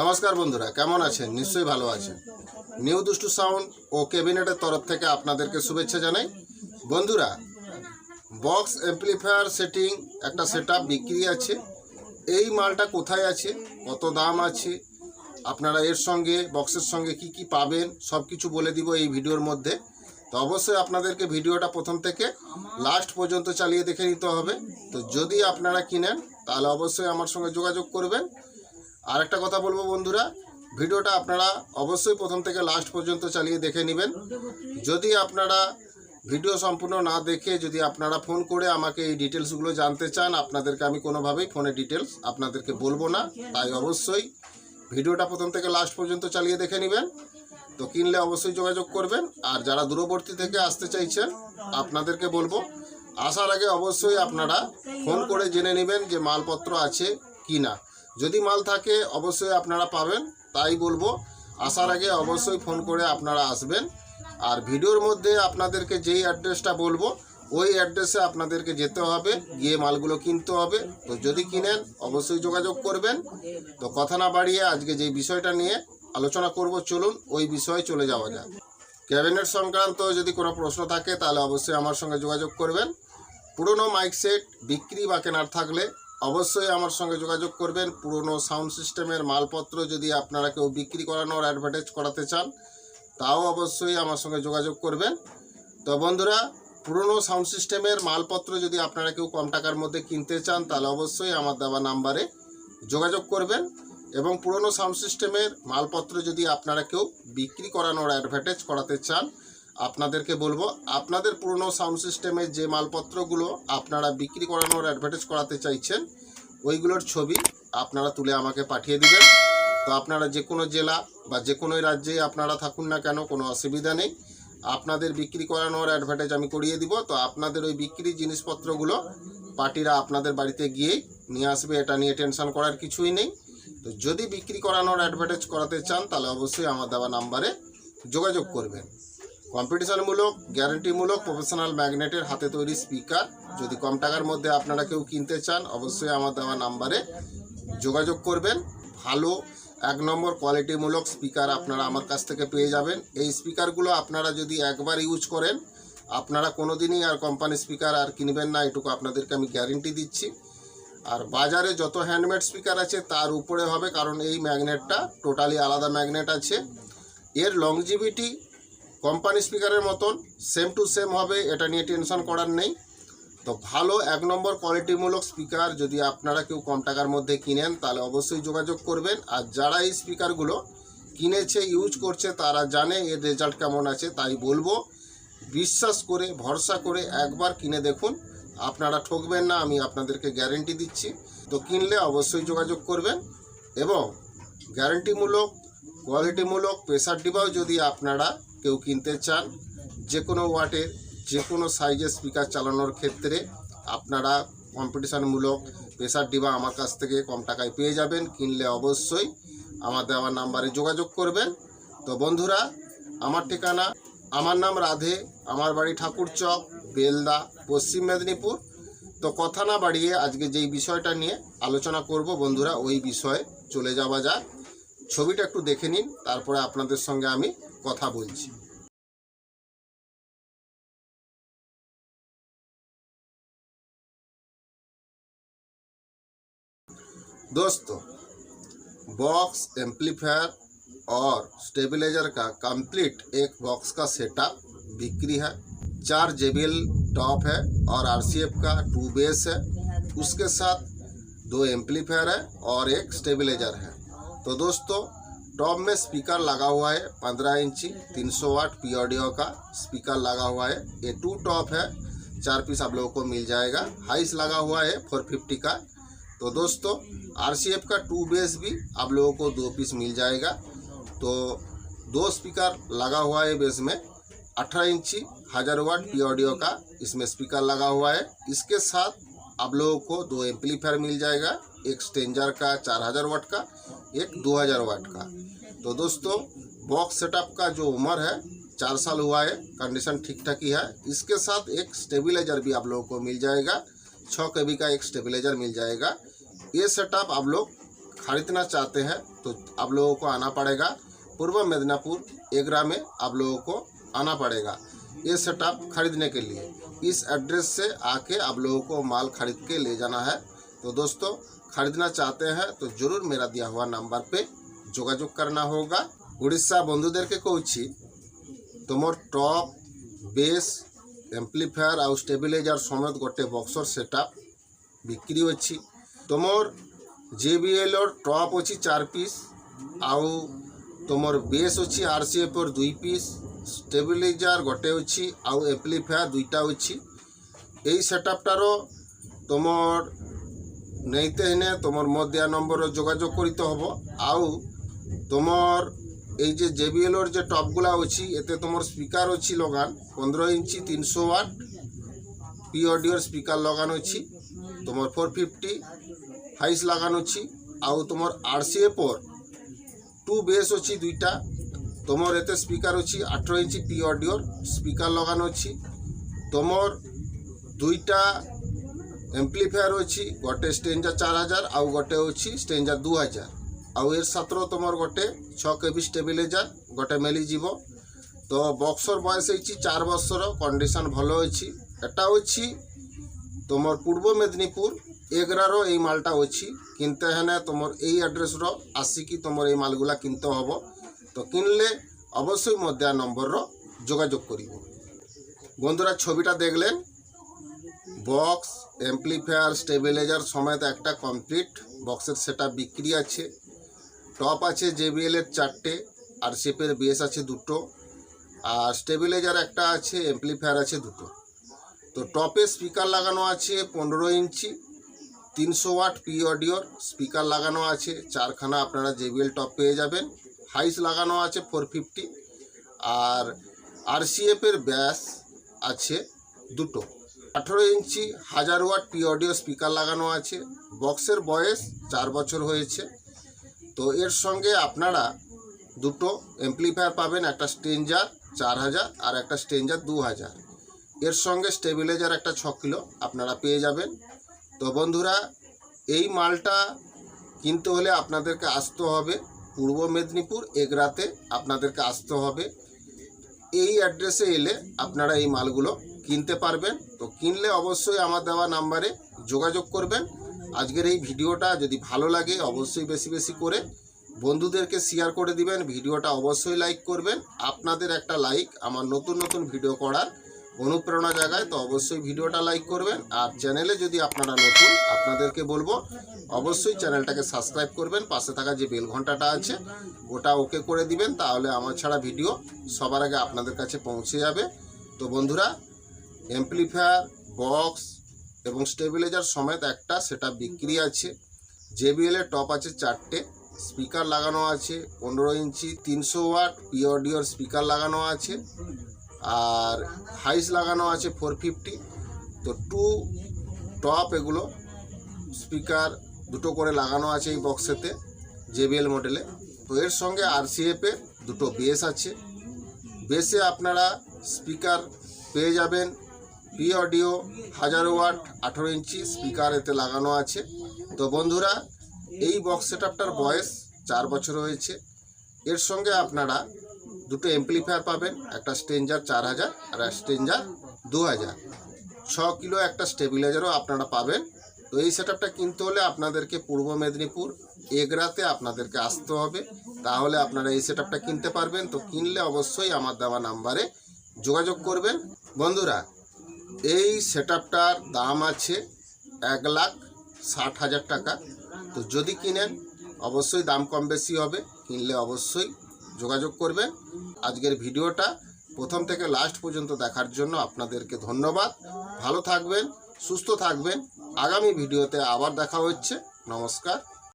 নমস্কার বন্ধুরা, কেমন আছেন? নিশ্চয়ই ভালো আছেন। নিউ দুষ্টু সাউন্ড ও ক্যাবিনেটের তরফ থেকে আপনাদেরকে শুভেচ্ছা জানাই। বন্ধুরা, বক্স অ্যাম্পলিফায়ার সেটিং একটা সেট বিক্রি আছে। এই মালটা কোথায় আছে? কত দাম আছে? আপনারা এর সঙ্গে, বক্সের সঙ্গে কি কি পাবেন? সব কিছু বলে দিব এই ভিডিওর মধ্যে। তো অবশ্যই আপনাদেরকে ভিডিওটা প্রথম থেকে লাস্ট পর্যন্ত চালিয়ে দেখে নিতে হবে। তো যদি আপনারা কিনেন, তাহলে অবশ্যই আমার সঙ্গে যোগাযোগ করবেন। আর একটা কথা বলব বন্ধুরা, ভিডিওটা আপনারা অবশ্যই প্রথম থেকে লাস্ট পর্যন্ত চালিয়ে দেখে নেবেন। যদি আপনারা ভিডিও সম্পূর্ণ না দেখে যদি আপনারা ফোন করে আমাকে এই ডিটেলসগুলো জানতে চান, আপনাদেরকে আমি কোনোভাবেই ফোনে ডিটেলস আপনাদেরকে বলব না। তাই অবশ্যই ভিডিওটা প্রথম থেকে লাস্ট পর্যন্ত চালিয়ে দেখে নেবেন। তো কিনলে অবশ্যই যোগাযোগ করবেন। আর যারা দূরবর্তী থেকে আসতে চাইছেন, আপনাদেরকে বলব, আসার আগে অবশ্যই আপনারা ফোন করে জেনে নেবেন যে মালপত্র আছে কি না যদি মাল থাকে, অবশ্যই আপনারা পাবেন, তাই বলব। আসার আগে অবশ্যই ফোন করে আপনারা আসবেন। আর ভিডিওর মধ্যে আপনাদেরকে যেই অ্যাড্রেসটা বলব, ওই অ্যাড্রেসে আপনাদেরকে যেতে হবে, গিয়ে মালগুলো কিনতে হবে। তো যদি কিনেন, অবশ্যই যোগাযোগ করবেন। তো কথা না বাড়িয়ে আজকে যেই বিষয়টা নিয়ে আলোচনা করব, চলুন ওই বিষয়ে চলে যাওয়া যাক। ক্যাবিনেট সংক্রান্ত যদি কোনো প্রশ্ন থাকে, তাহলে অবশ্যই আমার সঙ্গে যোগাযোগ করবেন। পুরনো মাইক সেট, বিক্রি বা কেনার থাকলে অবশ্যই আমার সঙ্গে যোগাযোগ করবেন। পুরনো সাউন্ড সিস্টেমের মালপত্র যদি আপনারা কেউ বিক্রি করানোর অ্যাডভার্টাইজ করাতে চান, তাও অবশ্যই আমার সঙ্গে যোগাযোগ করবেন। তো বন্ধুরা, পুরনো সাউন্ড সিস্টেমের মালপত্র যদি আপনারা কেউ কম টাকার মধ্যে কিনতে চান, তাহলে অবশ্যই আমার দেওয়া নাম্বারে যোগাযোগ করবেন। এবং পুরনো সাউন্ড সিস্টেমের মালপত্র যদি আপনারা কেউ বিক্রি করানোর অ্যাডভার্টাইজ করাতে চান আপনাদেরকে বলব, আপনাদের পুরনো সাউন্ড সিস্টেমের যে মালপত্রগুলো আপনারা বিক্রি করানোর অ্যাডভার্টাইজ করাতে চাইছেন, ওইগুলোর ছবি আপনারা তুলে আমাকে পাঠিয়ে দিবেন। তো আপনারা যে কোনো জেলা বা যে কোনো রাজ্যে আপনারা থাকুন না কেন, কোনো অসুবিধা নেই। আপনাদের বিক্রি করানোর অ্যাডভার্টাইজ আমি করিয়ে দিব। তো আপনাদের ওই বিক্রি জিনিসপত্রগুলো পার্টিরা আপনাদের বাড়িতে গিয়েই নিয়ে আসবে, এটা নিয়ে টেনশন করার কিছুই নেই। তো যদি বিক্রি করানোর অ্যাডভার্টাইজ করাতে চান, তাহলে অবশ্যই আমার দেওয়া নাম্বারে যোগাযোগ করবেন। কম্পিটিশনমূলক গ্যারান্টিমূলক প্রফেশনাল ম্যাগনেটের হাতে তৈরি স্পিকার যদি কম টাকার মধ্যে আপনারা কেউ কিনতে চান, অবশ্যই আমার দেওয়া নাম্বারে যোগাযোগ করবেন। ভালো এক নম্বর কোয়ালিটিমূলক স্পিকার আপনারা আমার কাছ থেকে পেয়ে যাবেন। এই স্পিকারগুলো আপনারা যদি একবার ইউজ করেন, আপনারা কোনোদিনই আর কোম্পানি স্পিকার আর কিনবেন না, এটুকু আপনাদেরকে আমি গ্যারেন্টি দিচ্ছি। আর বাজারে যত হ্যান্ডমেড স্পিকার আছে, তার উপরে হবে, কারণ এই ম্যাগনেটটা টোটালি আলাদা ম্যাগনেট আছে। এর লংজিভিটি কোম্পানি স্পিকারের মতন সেম টু সেম হবে, এটা নিয়ে টেনশন করার নেই। তো ভালো, এক নম্বর কোয়ালিটিমূলক স্পিকার যদি আপনারা কেউ কম টাকার মধ্যে কিনেন, তাহলে অবশ্যই যোগাযোগ করবেন। আর যারা এই স্পিকারগুলো কিনেছে ইউজ করছে, তারা জানে এর রেজাল্ট কেমন আছে, তাই বলব, বিশ্বাস করে, ভরসা করে একবার কিনে দেখুন। আপনারা ঠকবেন না, আমি আপনাদেরকে গ্যারেন্টি দিচ্ছি। তো কিনলে অবশ্যই যোগাযোগ করবেন। এবং গ্যারেন্টিমূলক কোয়ালিটিমূলক প্রেসার ডিবাও যদি আপনারা কেউ কিনতে চান যে কোনো ওয়াটের যে কোনো সাইজের স্পিকার চালানোর ক্ষেত্রে আপনারা কম্পিটিশানমূলক প্রেসার ডিবা আমার কাছ থেকে কম টাকায় পেয়ে যাবেন। কিনলে অবশ্যই আমার দেওয়া নাম্বারে যোগাযোগ করবেন। তো বন্ধুরা, আমার ঠিকানা, আমার নাম রাধে, আমার বাড়ি ঠাকুরচক বেলদা, পশ্চিম মেদিনীপুর। তো কথা না বাড়িয়ে আজকে যেই বিষয়টা নিয়ে আলোচনা করব বন্ধুরা, ওই বিষয়ে চলে যাওয়া যাক। ছবিটা একটু দেখে নিন, তারপরে আপনাদের সঙ্গে আমি কথা বলছি दोस्तों बॉक्स एम्पलीफायर और स्टेबलाइजर का कंप्लीट एक बॉक्स का सेटअप बिक्री है चार जेबीएल टॉप है और आरसीएफ का टू बेस है उसके साथ दो एम्पलीफायर है और एक स्टेबलाइजर है तो दोस्तों टॉप में स्पीकर लगा हुआ है, पंद्रह इंची, तीन सौ वाट पी ऑडियो का स्पीकर लगा हुआ है। ये टू टॉप है, चार पीस आप लोगों को मिल जाएगा। हाइस लगा हुआ है फोर फिफ्टी का। तो दोस्तों आरसीएफ का टू बेस भी आप लोगों को दो पीस मिल जाएगा। तो दो स्पीकर लगा हुआ है बेस में, अठारह इंची, हज़ार वाट पी ऑडियो का इसमें स्पीकर लगा हुआ है। इसके साथ आप लोगों को दो एम्पलीफायर मिल जाएगा, एक स्टेंजर का, चार हज़ार वाट का। एक दो हज़ार वाट का। तो दोस्तों बॉक्स सेटअप का जो उम्र है, चार साल हुआ है कंडीशन ठीक ठाक ही है। इसके साथ एक स्टेबिलाइजर भी आप लोगों को मिल जाएगा छः के का एक स्टेबिलाइजर मिल जाएगा। ये सेटअप आप लोग खरीदना चाहते हैं तो आप लोगों को आना पड़ेगा। पूर्व मेदिनीपुर, एगरा में आप लोगों को आना पड़ेगा, ये सेटअप खरीदने के लिए। इस एड्रेस से आके आप लोगों को माल खरीद के ले जाना है। तो दोस्तों खरीदना चाहते हैं तो ज़रूर मेरा दिया हुआ नंबर पे जोाजोग करना होगा। उड़ीसा बंधु देर के कह तुम टप बेस एम्प्लीफायर आउ स्टेबिलइजर समेत गोटे बक्सर सेटअप बिक्री अच्छी तुम जे बी एल टप अच्छी चार पीस आउ तुम बेस अच्छी आर सी एफ़ दुई पीस स्टेबिलइजर गोटे अच्छी आउ एम्प्लीफायर दुईटा अच्छी यही सेटअपटार तुम নেইতে হেনে তোমার মত দেওয়া নম্বরে যোগাযোগ করতে হব। আউ তোমার এই যে জেবিএলর যে টপগুলা অছি, এতে তোমার স্পিকার অছি লগান, পনেরো ইঞ্চি তিনশো ওয়াট। পি অডিওর স্পিকার লগান অছি, তোমার ফোর ফিফটি হাইস লাগান অছি আউ তোমার আরসিএফর টু বেস অছি দুইটা, তোমার এতে স্পিকার অছি আঠেরো ইঞ্চি পি অডিওর স্পিকার লগান অছি। তোমার দুইটা এম্পলিফায়ার ଅଛି ଗୋଟେ ଷ୍ଟେଞ୍ଜା ଚାରି ହଜାର ଆଉ ଗୋଟେ ଅଛି ଷ୍ଟେଞ୍ଜା ଦୁଇ ହଜାର ଆଉ ଏର ସାତର ତୁମର ଗୋଟେ ଛଅ କେବି ଷ୍ଟେବିଲାଇଜର୍ ଗୋଟେ ମିଳିଯିବ ତ ବକ୍ସର ବୟସ ହେଇଛି ଚାରି ବର୍ଷର କଣ୍ଡିସନ୍ ଭଲ ଅଛି ଏଟା ଅଛି তোমার পূর্ব মেদিনীপুর এগরারও এই মালটা অছি কিনতে হেনে তোমার এই আড্রেসর আসিকি তোমার এই মালগুলা কিনতে হব তো কিনলে অবশ্যই মধ্যে নম্বরর যোগাযোগ করিব বন্ধুরা ছবিটা দেখলেন বক্স এমপ্লিফায়ার স্টেবিলাইজার সমেত একটা কমপ্লিট বক্সের সেটা বিক্রি আছে। টপ আছে জেবিএল এর চারটে আর শেপের বেস আছে দুটো, আর স্টেবিলাইজার একটা আছে এমপ্লিফায়ার আছে দুটো। তো টপে স্পিকার লাগানো আছে পনেরো ইঞ্চি, তিনশো ওয়াট পি অডিওর স্পিকার লাগানো আছে, চারখানা আপনারা জেবিএল টপ পেয়ে যাবেন। হাইস লাগানো আছে ফোর ফিফটি আর আরসিএফের ব্যাস আছে দুটো। আঠেরো ইঞ্চি, হাজার ওয়াট পি অডিও স্পিকার লাগানো আছে। বক্সের বয়স চার বছর হয়েছে। তো এর সঙ্গে আপনারা দুটো এমপ্লিফায়ার পাবেন, একটা স্টেঞ্জার চার হাজার আর একটা স্টেঞ্জার দু হাজার। এর সঙ্গে স্টেবিলাইজার একটা ছ কিলো আপনারা পেয়ে যাবেন। তো বন্ধুরা, এই মালটা কিনতে হলে আপনাদেরকে আসতে হবে। পূর্ব মেদিনীপুর, এগরাতে আপনাদেরকে আসতে হবে। এই অ্যাড্রেসে এলে আপনারা এই মালগুলো কিনতে পারবেন, তো কিনলে অবশ্যই আমার দেওয়া নাম্বারে যোগাযোগ করবেন। আজকের এই ভিডিওটা যদি ভালো লাগে, অবশ্যই বেশি বেশি করে বন্ধুদেরকে শেয়ার করে দিবেন। ভিডিওটা অবশ্যই লাইক করবেন। আপনাদের একটা লাইক আমার নতুন নতুন ভিডিও করার অনুপ্রেরণা জায়গায় তো অবশ্যই ভিডিওটা লাইক করবেন। আর চ্যানেলে যদি আপনারা নতুন, আপনাদেরকে বলব, অবশ্যই চ্যানেলটাকে সাবস্ক্রাইব করবেন। পাশে থাকা যে বেল ঘন্টাটা আছে, ওটা ওকে করে দিবেন, তাহলে আমার ছাড়া ভিডিও সবার আগে আপনাদের কাছে পৌঁছে যাবে। তো বন্ধুরা এমপ্লিফায়ার বক্স এবং স্টেবিলাইজার সমেত একটা সেটা বিক্রি আছে। জেবিএল এর টপ আছে চারটে স্পিকার লাগানো আছে পনেরো ইঞ্চি, তিনশো ওয়াট পি অডিওর স্পিকার লাগানো আছে। আর হাইস লাগানো আছে ফোর ফিফটি তো টু টপ এগুলো স্পিকার দুটো করে লাগানো আছে এই বক্সেতে জেবিএল মডেলে তো এর সঙ্গে আরসিএফে দুটো বেস আছে। বেসে আপনারা স্পিকার পেয়ে যাবেন। পি অডিও হাজার ওয়াট, আঠেরো ইঞ্চি স্পিকার এতে লাগানো আছে। তো বন্ধুরা, এই বক্স সেটআপটার বয়স চার বছর হয়েছে। এর সঙ্গে আপনারা দুটো এমপ্লিফায়ার পাবেন, একটা স্টেঞ্জার চার হাজার আর স্টেঞ্জার দু হাজার। ছ কিলো একটা স্টেবিলাইজারও আপনারা পাবেন। তো এই সেটআপটা কিনতে হলে আপনাদেরকে পূর্ব মেদিনীপুর, এগরাতে আপনাদেরকে আসতে হবে। তাহলে আপনারা এই সেটআপটা কিনতে পারবেন। তো কিনলে অবশ্যই আমার দেওয়া নাম্বারে যোগাযোগ করবেন। বন্ধুরা এই সেটআপটার দাম আছে এক লাখ ষাট হাজার টাকা। তো যদি কিনেন, অবশ্যই দাম কম বেশি হবে। কিনলে অবশ্যই যোগাযোগ করবেন। আজকের ভিডিওটা প্রথম থেকে লাস্ট পর্যন্ত দেখার জন্য আপনাদেরকে ধন্যবাদ। ভালো থাকবেন, সুস্থ থাকবেন। আগামী ভিডিওতে আবার দেখা হচ্ছে। নমস্কার।